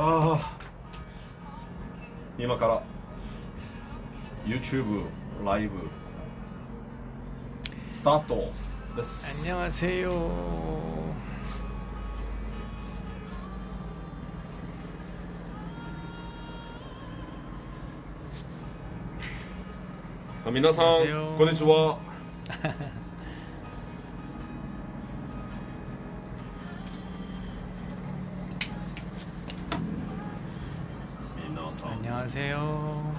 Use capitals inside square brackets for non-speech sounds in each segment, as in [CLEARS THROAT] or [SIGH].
あ今から YouTube ライブスタートです 안녕하세요. 아, 皆さん 안녕하세요. こんにちは [LAUGHS] 아, 안녕하세요.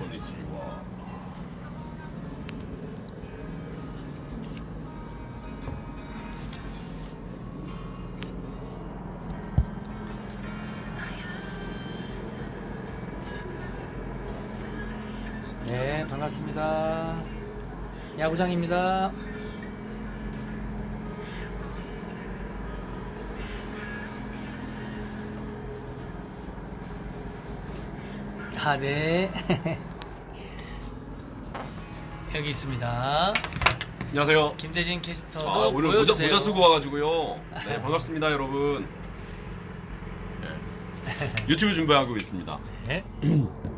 네, 반갑습니다. 야구장입니다. 아, 네. [LAUGHS] 여기 있습니다. 안녕하세요 김대진 캐스터도 아, 오늘 모자, 보여주세요. 모자 쓰고 와가지고요 네 반갑습니다 여러분 네. [LAUGHS] 유튜브 준비하고 있습니다 네. [CLEARS THROAT]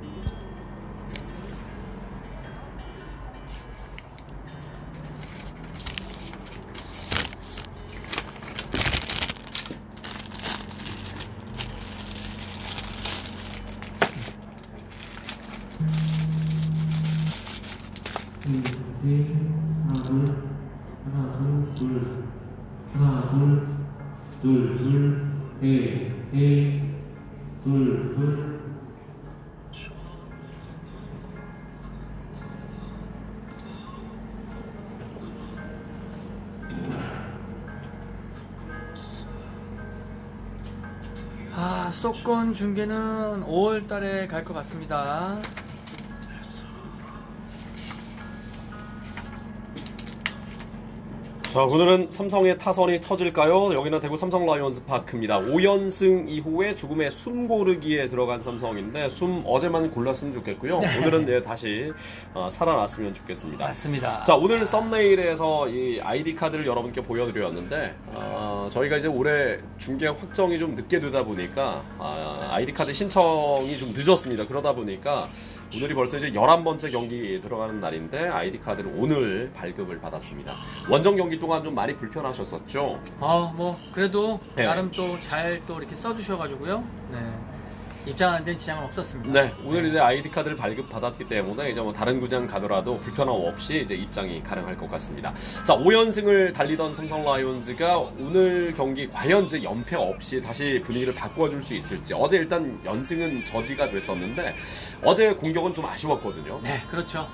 아, 수도권 중계는 5월 달에 갈 것 같습니다. 자 오늘은 삼성의 타선이 터질까요? 여기는 대구 삼성 라이온즈 파크입니다. 5연승 이후에 죽음의 숨 고르기에 들어간 삼성인데 숨 어제만 골랐으면 좋겠고요. 오늘은 네, 다시 어, 살아났으면 좋겠습니다. 맞습니다. 자 오늘 썸네일에서 이 아이디 카드를 여러분께 보여드렸는데 어, 저희가 이제 올해 중계 확정이 좀 늦게 되다 보니까 아, 아이디 카드 신청이 좀 늦었습니다. 그러다 보니까 오늘이 벌써 이제 11번째 경기 들어가는 날인데 아이디 카드를 오늘 발급을 받았습니다. 원정 경기 동안 좀 많이 불편하셨었죠? 어, 뭐 그래도 네. 나름 또 잘 또 이렇게 써주셔가지고요. 네. 입장하는 데는 지장은 없었습니다. 네, 오늘 이제 아이디 카드를 발급 받았기 때문에 이제 뭐 다른 구장 가더라도 불편함 없이 이제 입장이 가능할 것 같습니다. 자, 5연승을 달리던 삼성 라이온즈가 오늘 경기 과연 이제 연패 없이 다시 분위기를 바꿔줄 수 있을지. 어제 일단 연승은 저지가 됐었는데 어제 공격은 좀 아쉬웠거든요. 네, 그렇죠.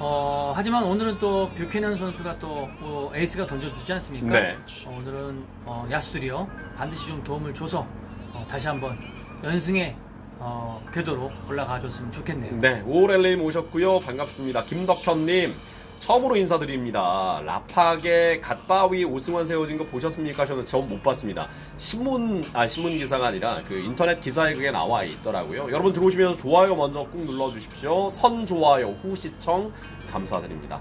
어, 하지만 오늘은 또 뷰캐넌 선수가 또 뭐, 에이스가 던져주지 않습니까? 네. 어, 오늘은 어, 야수들이요 반드시 좀 도움을 줘서 어, 다시 한번 연승의 어, 궤도로 올라가 줬으면 좋겠네요. 네, 오렐님 오셨고요. 반갑습니다. 김덕현님. 처음으로 인사드립니다. 라팍의 갓바위 오승환 세워진 거 보셨습니까? 저는 전 못 봤습니다. 신문, 아, 신문 기사가 아니라 그 인터넷 기사에 그게 나와 있더라고요. 여러분 들어오시면서 좋아요 먼저 꾹 눌러 주십시오. 선 좋아요, 후 시청 감사드립니다.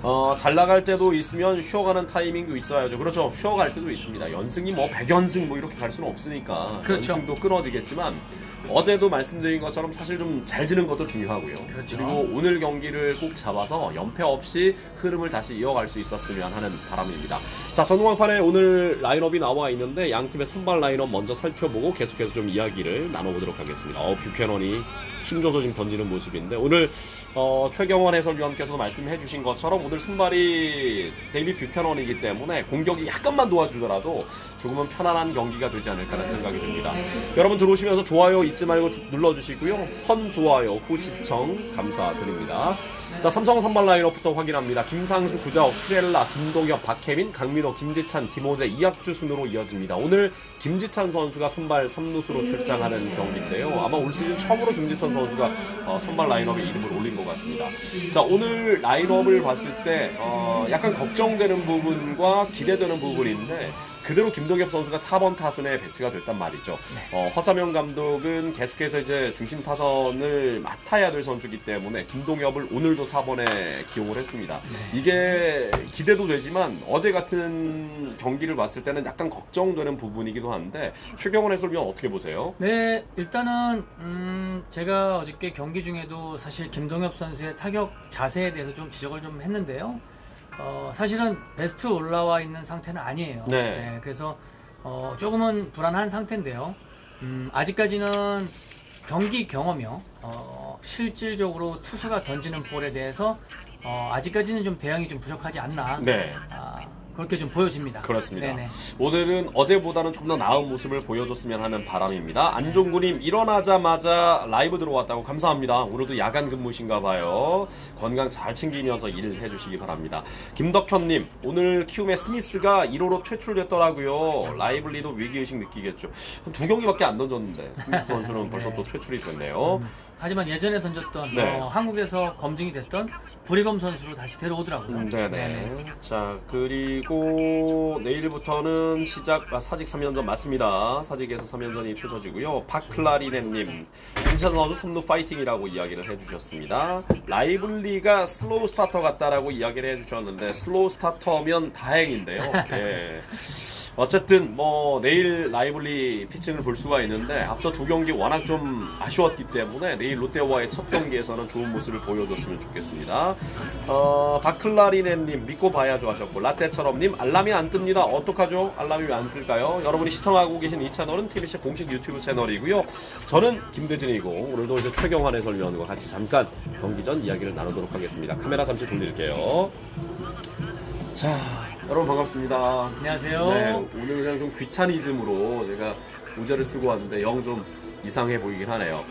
어, 잘 나갈 때도 있으면 쉬어가는 타이밍도 있어야죠. 그렇죠. 쉬어갈 때도 있습니다. 연승이 뭐 100연승 뭐 이렇게 갈 수는 없으니까. 그렇죠. 연승도 끊어지겠지만 어제도 말씀드린 것처럼 사실 좀 잘 지는 것도 중요하고요. 그렇죠. 리고 오늘 경기를 꼭 잡아서 연패 없이 흐름을 다시 이어갈 수 있었으면 하는 바람입니다. 자, 전동왕판에 오늘 라인업이 나와 있는데 양 팀의 선발 라인업 먼저 살펴보고 계속해서 좀 이야기를 나눠보도록 하겠습니다. 어, 뷰캐넌이 힘줘서 지금 던지는 모습인데 오늘 어, 최경원 해설위원께서도 말씀해 주신 것처럼 오늘 선발이 데이비 뷰캐넌이기 때문에 공격이 약간만 도와주더라도 조금은 편안한 경기가 되지 않을까라는 생각이 듭니다. 여러분 들어오시면서 좋아요 잊지 말고 주- 눌러주시고요. 선 좋아요 후 시청 감사드립니다. 자 삼성 선발 라인업부터 확인합니다. 김상수, 구자욱, 피렐라, 김동엽, 박혜민, 강민호, 김지찬, 김호재, 이학주 순으로 이어집니다. 오늘 김지찬 선수가 선발 3루수로 출장하는 경기인데요. 아마 올 시즌 처음으로 김지찬 선수가 어, 선발 라인업에 이름을 올린 것 같습니다. 자 오늘 라인업을 봤을 때 어, 약간 걱정되는 부분과 기대되는 부분인데 그대로 김동엽 선수가 4번 타순에 배치가 됐단 말이죠. 어, 허사명 감독은 계속해서 이제 중심 타선을 맡아야 될 선수이기 때문에 김동엽을 오늘도 4번에 기용을 했습니다. 이게 기대도 되지만 어제 같은 경기를 봤을 때는 약간 걱정되는 부분이기도 한데 최경원 해설위원 어떻게 보세요? 네, 일단은 음, 제가 어저께 경기 중에도 사실 김동엽 선수의 타격 자세에 대해서 좀 지적을 좀 했는데요. 어, 사실은 베스트 올라와 있는 상태는 아니에요. 네. 그래서 어, 조금은 불안한 상태인데요. 음, 아직까지는 경기 경험이요. 어, 실질적으로 투수가 던지는 볼에 대해서 어, 아직까지는 좀 대응이 좀 부족하지 않나. 네. 아, 그렇게 좀 보여집니다. 그렇습니다. 네네. 오늘은 어제보다는 좀 더 나은 모습을 보여줬으면 하는 바람입니다. 안종구님 일어나자마자 라이브 들어왔다고 감사합니다. 오늘도 야간 근무신가 봐요. 건강 잘 챙기면서 일을 해주시기 바랍니다. 김덕현님 오늘 키움의 스미스가 1호로 퇴출됐더라고요. 라이블리도 위기의식 느끼겠죠. 두 경기밖에 안 던졌는데 스미스 선수는 [LAUGHS] 벌써 또 퇴출이 됐네요. 하지만 예전에 던졌던 네. 어, 한국에서 검증이 됐던 브리검 선수로 다시 데려오더라고요. 음, 네네. 자, 그리고 내일부터는 시작, 아, 사직 3연전 맞습니다. 사직에서 3연전이 펼쳐지고요. 파클라리네님, 김찬 선수 선루 파이팅이라고 이야기를 해주셨습니다. 라이블리가 슬로우 스타터 같다라고 이야기를 해주셨는데, 슬로우 스타터면 다행인데요. [LAUGHS] 예. 어쨌든 뭐 내일 라이블리 피칭을 볼 수가 있는데 앞서 두 경기 워낙 좀 아쉬웠기 때문에 내일 롯데와의 첫 경기에서는 좋은 모습을 보여줬으면 좋겠습니다. 어, 바클라리네님 믿고 봐야죠 하셨고 라떼처럼님 알람이 안 뜹니다. 어떡하죠? 알람이 왜 안 뜰까요? 여러분이 시청하고 계신 이 채널은 TBC 공식 유튜브 채널이고요. 저는 김대진이고 오늘도 이제 최경환 해설위원과 같이 잠깐 경기 전 이야기를 나누도록 하겠습니다. 카메라 잠시 돌릴게요. 자, 여러분 반갑습니다. 안녕하세요. 네, 오늘 그냥 좀 귀차니즘으로 제가 모자를 쓰고 왔는데 영 좀 이상해 보이긴 하네요.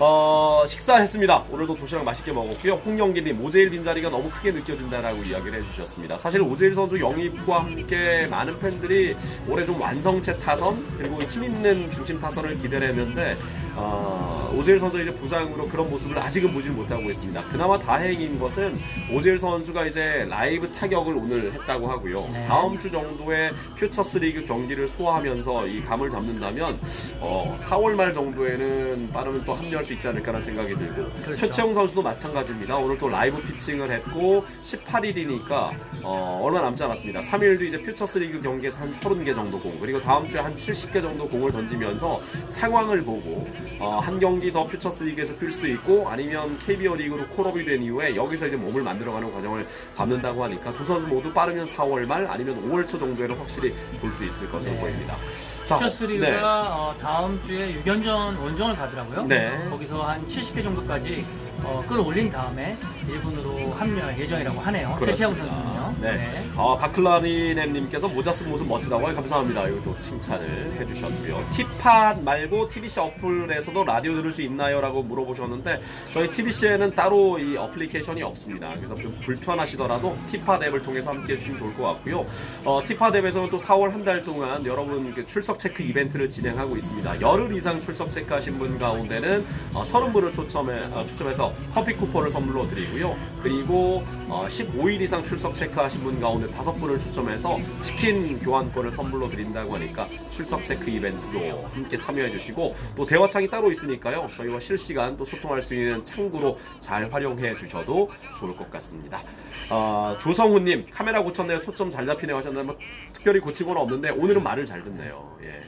어, 식사했습니다. 오늘도 도시락 맛있게 먹었고요. 홍영기님, 오재일 빈자리가 너무 크게 느껴진다라고 이야기를 해주셨습니다. 사실 오재일 선수 영입과 함께 많은 팬들이 올해 좀 완성체 타선 그리고 힘 있는 중심 타선을 기대를 했는데 어, 오재일 선수 이제 부상으로 그런 모습을 아직은 보질 못하고 있습니다. 그나마 다행인 것은 오재일 선수가 이제 라이브 타격을 오늘 했다고 하고요. 네. 다음 주 정도에 퓨처스 리그 경기를 소화하면서 이 감을 잡는다면 어, 4월 말 정도에는 빠르면 또 합류할 수 있지 않을까라는 생각이 들고 그렇죠. 최채용 선수도 마찬가지입니다. 오늘 또 라이브 피칭을 했고 18일이니까 어, 얼마 남지 않았습니다. 3일도 이제 퓨처스 리그 경기에서 한 30개 정도 공 그리고 다음 주에 한 70개 정도 공을 던지면서 상황을 보고 어, 한 경기 더 퓨처스 리그에서 뛸 수도 있고 아니면 KBO 리그로 콜업이 된 이후에 여기서 이제 몸을 만들어가는 과정을 밟는다고 하니까 두 선수 모두 빠르면 4월 말 아니면 5월 초 정도에는 확실히 볼 수 있을 것으로 네. 보입니다. 자, 퓨처스 리그가 네. 어, 다음 주에 6연전 원정을 가더라고요. 네. 거기서 한 70개 정도까지 어, 끌어올린 다음에 1군으로 합류할 예정이라고 하네요. 최채영. 선수는요. 네. 아, 바클라니네님께서 모자 쓴 모습 멋지다고. 감사합니다. 이것도 칭찬을 해주셨고요. 티팟 말고 TBC 어플에서도 라디오 들을 수 있나요? 라고 물어보셨는데 저희 TBC에는 따로 이 어플리케이션이 없습니다. 그래서 좀 불편하시더라도 티팟 앱을 통해서 함께 해주시면 좋을 것 같고요. 어, 티팟 앱에서는 또 4월 한 달 동안 여러분 그 출석 체크 이벤트를 진행하고 있습니다. 열흘 이상 출석 체크하신 분 가운데는 어, 30분을 초점해, 어, 추첨해서 커피 쿠폰을 선물로 드리고요. 그리고 어, 15일 이상 출석 체크하신 분 가운데 5분을 추첨해서 치킨 교환권을 선물로 드린다고 하니까 출석 체크 이벤트도 함께 참여해 주시고 또 대화창이 따로 있으니까요. 저희와 실시간 또 소통할 수 있는 창구로 잘 활용해 주셔도 좋을 것 같습니다. 어, 조성훈님 카메라 고쳤네요. 초점 잘 잡히네요 하셨는데 뭐 특별히 건 없는데 오늘은 말을 잘 듣네요. 예.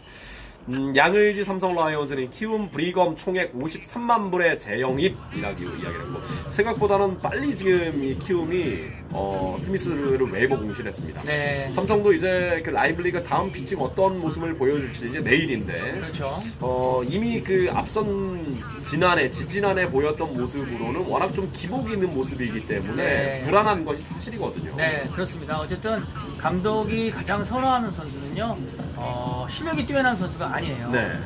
음, 양의지 삼성 라이온즈는 키움 브리검 총액 53만 불의 재영입이라고 이야기를 했고 생각보다는 빨리 지금 이 키움이 어, 스미스를 외부 공시를 했습니다. 네. 삼성도 이제 그 라이블리가 다음 피칭 어떤 모습을 보여줄지 이제 내일인데 그렇죠. 어, 이미 그 앞선 지난해, 지지난해 보였던 모습으로는 워낙 좀 기복 있는 모습이기 때문에 네. 불안한 것이 사실이거든요. 네, 그렇습니다. 어쨌든 감독이 가장 선호하는 선수는요, 어, 실력이 뛰어난 선수가 아니에요. 네.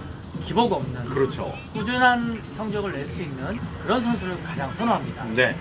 기복 없는 그렇죠. 꾸준한 성적을 낼 수 있는 그런 선수를 가장 선호합니다. 네.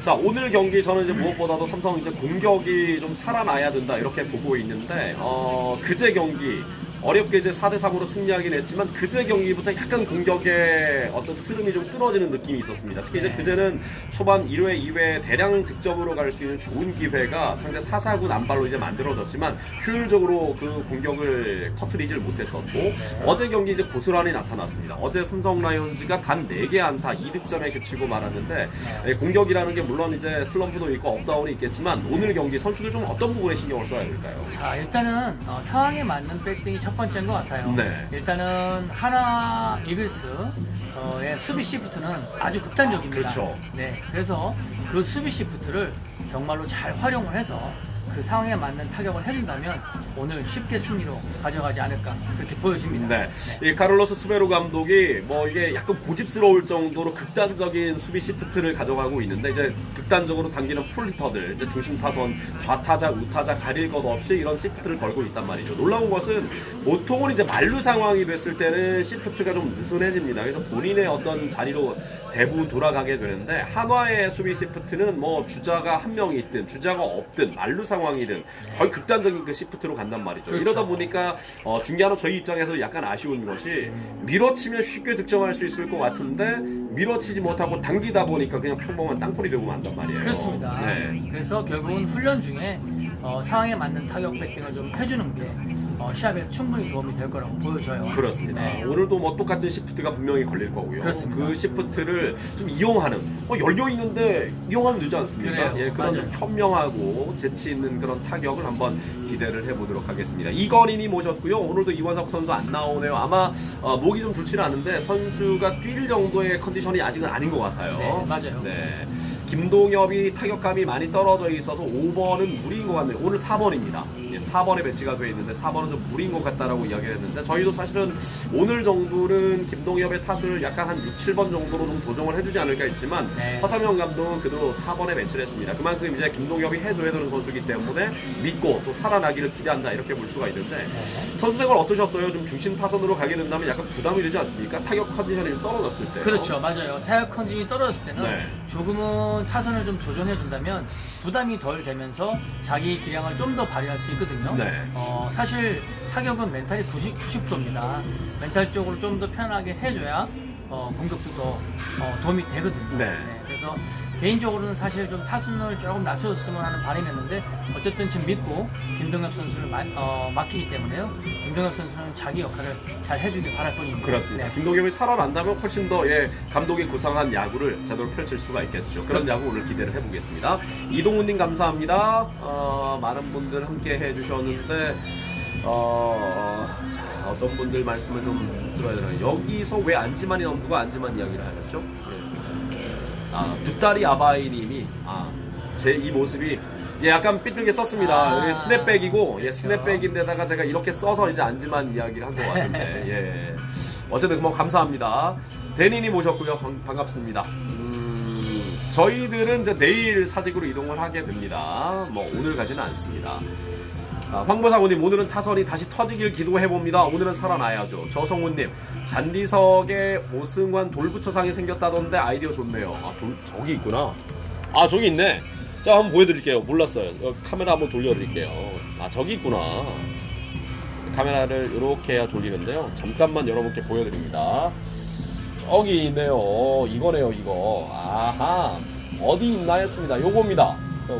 자 오늘 경기 저는 이제 무엇보다도 삼성 이제 공격이 좀 살아나야 된다 이렇게 보고 있는데 어 그제 경기 어렵게 이제 4대 3으로 승리하긴 했지만 그제 경기부터 약간 공격의 어떤 흐름이 좀 끊어지는 느낌이 있었습니다. 특히 이제 네. 그제는 초반 1회, 2회 대량 득점으로 갈 수 있는 좋은 기회가 상대 4사구 남발로 이제 만들어졌지만 효율적으로 그 공격을 터트리질 못했었고 네. 어제 경기 이제 고스란히 나타났습니다. 어제 삼성 라이온즈가 단 4개 안타 2득점에 그치고 말았는데 네. 예, 공격이라는 게 물론 이제 슬럼프도 있고 업다운이 있겠지만 오늘 경기 선수들 좀 어떤 부분에 신경을 써야 될까요? 자 일단은 어, 상황에 맞는 배팅이 첫 번째인 것 같아요. 네. 일단은 하나 이글스의 수비 시프트는 아주 극단적입니다. 그렇죠. 네, 그래서 그 수비 시프트를 정말로 잘 활용을 해서 그 상황에 맞는 타격을 해준다면 오늘 쉽게 승리로 가져가지 않을까 그렇게 보여집니다. 네. 이 카를로스 스베로 감독이 뭐 이게 약간 고집스러울 정도로 극단적인 수비 시프트를 가져가고 있는데 이제 극단적으로 당기는 풀히터들, 이제 중심 타선, 좌타자, 우타자 가릴 것 없이 이런 시프트를 걸고 있단 말이죠. 놀라운 것은 보통은 이제 만루 상황이 됐을 때는 시프트가 좀 느슨해집니다. 그래서 본인의 어떤 자리로 대부분 돌아가게 되는데 한화의 수비 시프트는 뭐 주자가 한 명이 있든 주자가 없든 만루 상황이든 거의 극단적인 그 시프트로 간단 말이죠. 그렇죠. 이러다 보니까 어, 중계하는 저희 입장에서 약간 아쉬운 것이 밀어치면 쉽게 득점할 수 있을 것 같은데 밀어치지 못하고 당기다 보니까 그냥 평범한 땅볼이 되고 만단 말이에요. 그렇습니다. 네. 그래서 결국은 훈련 중에 어, 상황에 맞는 타격 배팅을 좀 해주는 게 어, 시합에 충분히 도움이 될 거라고 보여져요. 그렇습니다. 네. 오늘도 뭐 똑같은 시프트가 분명히 걸릴 거고요. 그렇습니다. 그 시프트를 좀 이용하는, 뭐 열려 있는데 이용하면 되지 않습니까? 그래요. 예, 그런 맞아요. 현명하고 재치 있는 그런 타격을 한번 기대를 해보도록 하겠습니다. 이건인이 모셨고요. 오늘도 이원석 선수 안 나오네요. 아마 어, 목이 좀 좋지는 않은데 선수가 뛸 정도의 컨디션이 아직은 아닌 것 같아요. 네, 맞아요. 네. 김동엽이 타격감이 많이 떨어져 있어서 5번은 무리인 것 같네요. 오늘 4번입니다. 4번에 배치가 되어 있는데 4번은 좀 무리인 것 같다라고 이야기를 했는데 저희도 사실은 오늘 정도는 김동엽의 타수를 약간 한 6, 7번 정도로 좀 조정을 해주지 않을까 했지만 네. 허상영 감독은 그대로 4번에 배치를 했습니다. 그만큼 이제 김동엽이 해줘야 되는 선수이기 때문에 믿고 또 살아나기를 기대한다 이렇게 볼 수가 있는데 선수 생활 어떠셨어요? 좀 중심 타선으로 가게 된다면 약간 부담이 되지 않습니까? 타격 컨디션이 좀 떨어졌을 때. 그렇죠, 맞아요. 타격 컨디션이 떨어졌을 때는 네. 조금은 타선을 좀 조정해 준다면 부담이 덜 되면서 자기 기량을 좀 더 발휘할 수 있거든요. 네. 어, 사실 타격은 멘탈이 90, 90%입니다. 멘탈 쪽으로 좀 더 편하게 해줘야 어, 공격도 더 어, 도움이 되거든요. 네. 그래서 개인적으로는 사실 좀 타순을 조금 낮춰줬으면 하는 바람이었는데 어쨌든 지금 믿고 김동엽 선수를 마, 어, 맡기기 때문에요. 김동엽 선수는 자기 역할을 잘 해주길 바랄 뿐입니다. 그렇습니다. 네. 김동엽이 살아난다면 훨씬 더 예, 감독이 구상한 야구를 제대로 펼칠 수가 있겠죠. 그런 그렇죠. 야구 오늘 기대를 해보겠습니다. 이동훈님 감사합니다. 어, 많은 분들 함께 해주셨는데 어, 자, 어떤 분들 말씀을 좀 들어야 되나요? 여기서 왜 안지만이 넘두고 안지만 이야기를 하셨죠? 예. 아, 두다리 아바이님이 아, 제 이 모습이 예, 약간 삐뚤게 썼습니다. 아, 예, 스냅백이고 예, 그렇죠. 스냅백인데다가 제가 이렇게 써서 이제 안지만 이야기를 한 것 같은데 [LAUGHS] 예. 어쨌든 뭐 감사합니다. 대니님 모셨고요. 반, 반갑습니다. 음, 저희들은 이제 내일 사직으로 이동을 하게 됩니다. 뭐 오늘 가지는 않습니다. 아, 황보상우님 오늘은 타선이 다시 터지길 기도해봅니다. 오늘은 살아나야죠. 저성우님 잔디석에 오승환 돌부처상이 생겼다던데 아이디어 좋네요. 아 돌, 저기 있구나. 아 저기 있네. 자 한번 보여드릴게요. 몰랐어요. 어, 카메라 한번 돌려드릴게요. 아 저기 있구나. 카메라를 이렇게 해야 돌리는데요. 잠깐만 여러분께 보여드립니다. 저기 있네요. 이거네요, 이거. 아하. 어디 있나 했습니다. 요겁니다.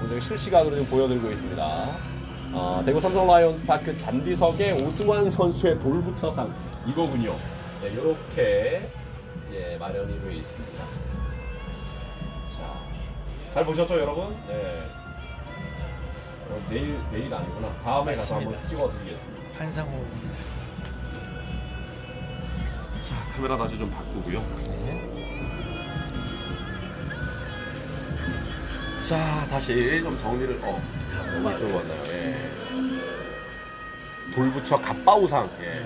제가 실시간으로 지금 보여드리고 있습니다. 어, 대구 삼성 라이온스 파크 잔디석의 오승환 선수의 돌부처상 이거군요. 네, 요렇게 예, 마련이 되어 있습니다. 자, 잘 보셨죠, 여러분? 네. 어, 내일 내일 아니구나. 다음에 가서 한번 맞습니다. 찍어드리겠습니다. 한상호. 자, 카메라 다시 좀 바꾸고요. 자, 다시 좀 정리를 어, 이쪽으로 왔나요? 예. 돌부처 갑바우상. 예.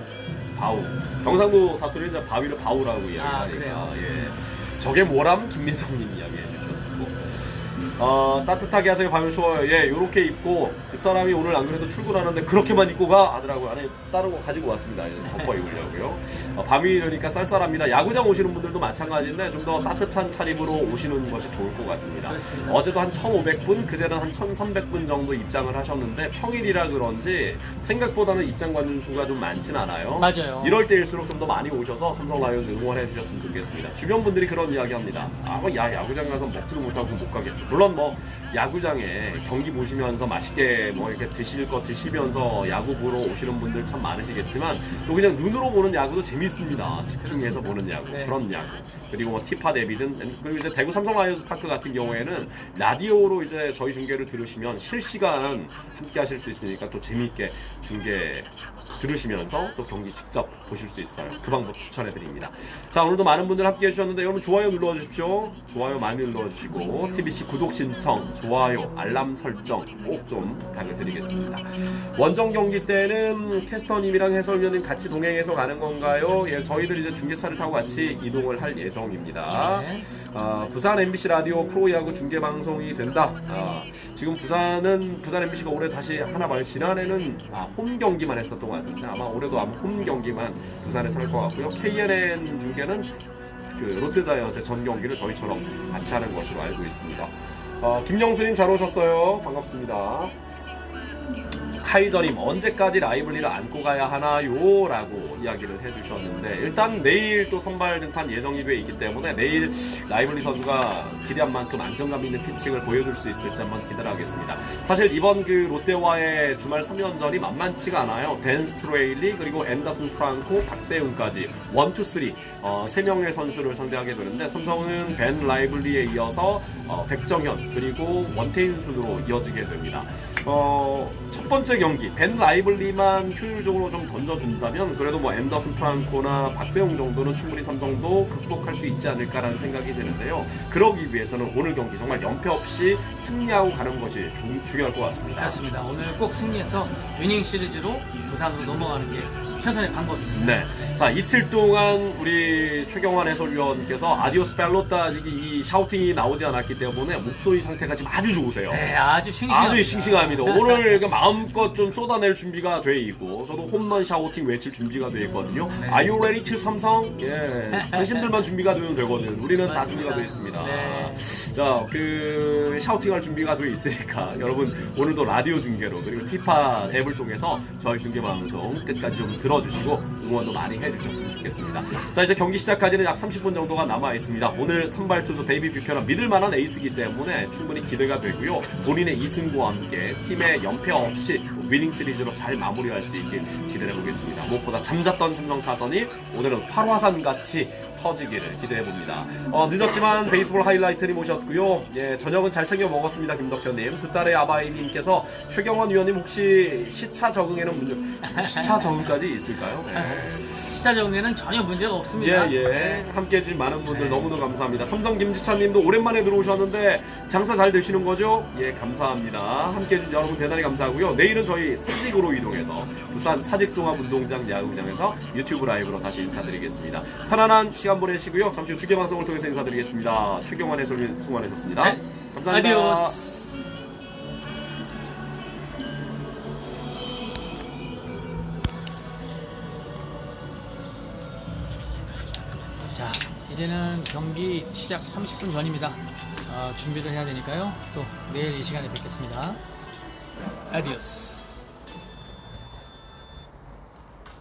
바우. 경상도 사투리 이제 바위를 바우라고 아, 이야기하니까. 그래요? 예. 저게 뭐람 김민성님 주셨고. 어, 따뜻하게 하세요. 밤이 추워요. 예, 요렇게 입고 집사람이 오늘 안 그래도 출근하는데 그렇게만 입고 가 하더라고요. 안에 다른 거 가지고 왔습니다. 이제 덮어 입으려고요. 어, 밤이 되니까 쌀쌀합니다. 야구장 오시는 분들도 마찬가지인데 좀 더 따뜻한 차림으로 오시는 것이 좋을 것 같습니다. 그렇습니다. 어제도 한 1,500분, 그제는 한 1,300분 정도 입장을 하셨는데 평일이라 그런지 생각보다는 입장 관중 수가 좀 많진 않아요. 맞아요. 이럴 때일수록 좀 더 많이 오셔서 삼성 라이온즈 응원해 주셨으면 좋겠습니다. 주변 분들이 그런 이야기 합니다. 아, 뭐, 야, 야구장 가서 먹지도 못하고 못 가겠어. 물론 뭐, 야구장에 경기 보시면서 맛있게 뭐 이렇게 드실 거 드시면서 야구 보러 오시는 분들 참 많으시겠지만 또 그냥 눈으로 보는 야구도 재밌습니다. 집중해서 보는 야구. 네. 그런 야구. 그리고 뭐 티파 데비든 그리고 이제 대구 삼성 라이온즈 파크 같은 경우에는 라디오로 이제 저희 중계를 들으시면 실시간 함께 하실 수 있으니까 또 재미있게 중계 들으시면서 또 경기 직접 보실 수 있어요. 그 방법 추천해 드립니다. 자, 오늘도 많은 분들 함께 해주셨는데 여러분 좋아요 눌러 주십시오. 좋아요 많이 눌러 주시고 TBC 구독 신청, 좋아요, 알람 설정 꼭 좀 부탁을 드리겠습니다. 원정 경기 때는 캐스터님이랑 해설위원님 같이 동행해서 가는 건가요? 예, 저희들 이제 중계차를 타고 같이 이동을 할 예정입니다. 네. 아, 부산 MBC 라디오 프로야구 중계 방송이 된다. 아, 지금 부산은 부산 MBC가 올해 다시 하나 봐요. 지난해는 아, 홈 경기만 했었던 것 같은데 아마 올해도 아마 홈 경기만 부산에서 할 것 같고요. KNN 중계는 그 롯데자이언츠 전 경기를 저희처럼 같이 하는 것으로 알고 있습니다. 어, 김영수님 잘 오셨어요. 반갑습니다. 카이저님 언제까지 라이블리를 안고 가야 하나요? 라고 이야기를 해주셨는데 일단 내일 또 선발 등판 예정이 돼 있기 때문에 내일 라이블리 선수가 기대한 만큼 안정감 있는 피칭을 보여줄 수 있을지 한번 기대를 하겠습니다. 사실 이번 그 롯데와의 주말 3연전이 만만치가 않아요. 댄 스트레일리 그리고 앤더슨 프랑코 박세웅까지 1, 2, 3 어, 3명의 선수를 상대하게 되는데 삼성은 벤 라이블리에 이어서 어, 백정현 그리고 원태인 순으로 이어지게 됩니다. 어, 첫 번째 경기 벤 라이블리만 효율적으로 좀 던져준다면 그래도 뭐 앤더슨 프랑코나 박세웅 정도는 충분히 삼성도 극복할 수 있지 않을까라는 생각이 드는데요. 그러기 위해서는 오늘 경기 정말 연패 없이 승리하고 가는 것이 중, 중요할 것 같습니다. 그렇습니다. 오늘 꼭 승리해서 위닝 시리즈로 부산으로 넘어가는 게 최선의 방법입니다. 네. 자, 이틀 동안 우리 최경환 해설위원께서 아디오스 펠로따지기 이 샤우팅이 나오지 않았기 때문에 목소리 상태가 지금 아주 좋으세요. 네, 아주 싱싱합니다. 아주 싱싱합니다. 오늘 그 마음껏 좀 쏟아낼 준비가 돼 있고, 저도 홈런 샤우팅 외칠 준비가 돼 있거든요. 네. Are you ready to 삼성? 예. [LAUGHS] 당신들만 준비가 되면 되거든. 우리는 다 맞습니다. 준비가 돼 있습니다. 네. 자, 그 샤우팅할 준비가 돼 있으니까 [LAUGHS] 여러분 오늘도 라디오 중계로 그리고 티파 앱을 통해서 저희 중계 방송 끝까지 좀 들어 주시고 응원도 많이 해주셨으면 좋겠습니다. 자, 이제 경기 시작까지는 약 30분 정도가 남아 있습니다. 오늘 선발 투수 데이비 뷰캐넌 믿을 만한 에이스이기 때문에 충분히 기대가 되고요. 본인의 이승과 함께 팀의 연패 없이 위닝 시리즈로 잘 마무리할 수 있길 기대해 보겠습니다. 무엇보다 잠잤던 삼성 타선이 오늘은 활화산 같이 터지기를 기대해 봅니다. 어, 늦었지만 베이스볼 하이라이트님 오셨고요. 예, 저녁은 잘 챙겨 먹었습니다, 김덕현님. 두 딸의 아바이님께서 최경원 위원님 혹시 시차 적응에는 문제, 시차 적응까지 있을까요? 네. 시차 정리는 전혀 문제가 없습니다. 예, 예. 함께 해주신 많은 분들 너무너무 감사합니다. 삼성 김지찬님도 오랜만에 들어오셨는데 장사 잘 되시는 거죠? 예, 감사합니다. 함께 해준 여러분 대단히 감사하고요. 내일은 저희 사직으로 이동해서 부산 사직종합운동장 야구장에서 유튜브 라이브로 다시 인사드리겠습니다. 편안한 시간 보내시고요. 잠시 후 중계방송을 통해서 인사드리겠습니다. 최경환 해설위원 수고 많으셨습니다. 네. 감사합니다. 아디오스. 이제는 경기 시작 30분 전입니다. 어, 준비를 해야 되니까요. 또 내일 이 시간에 뵙겠습니다. 아디오스.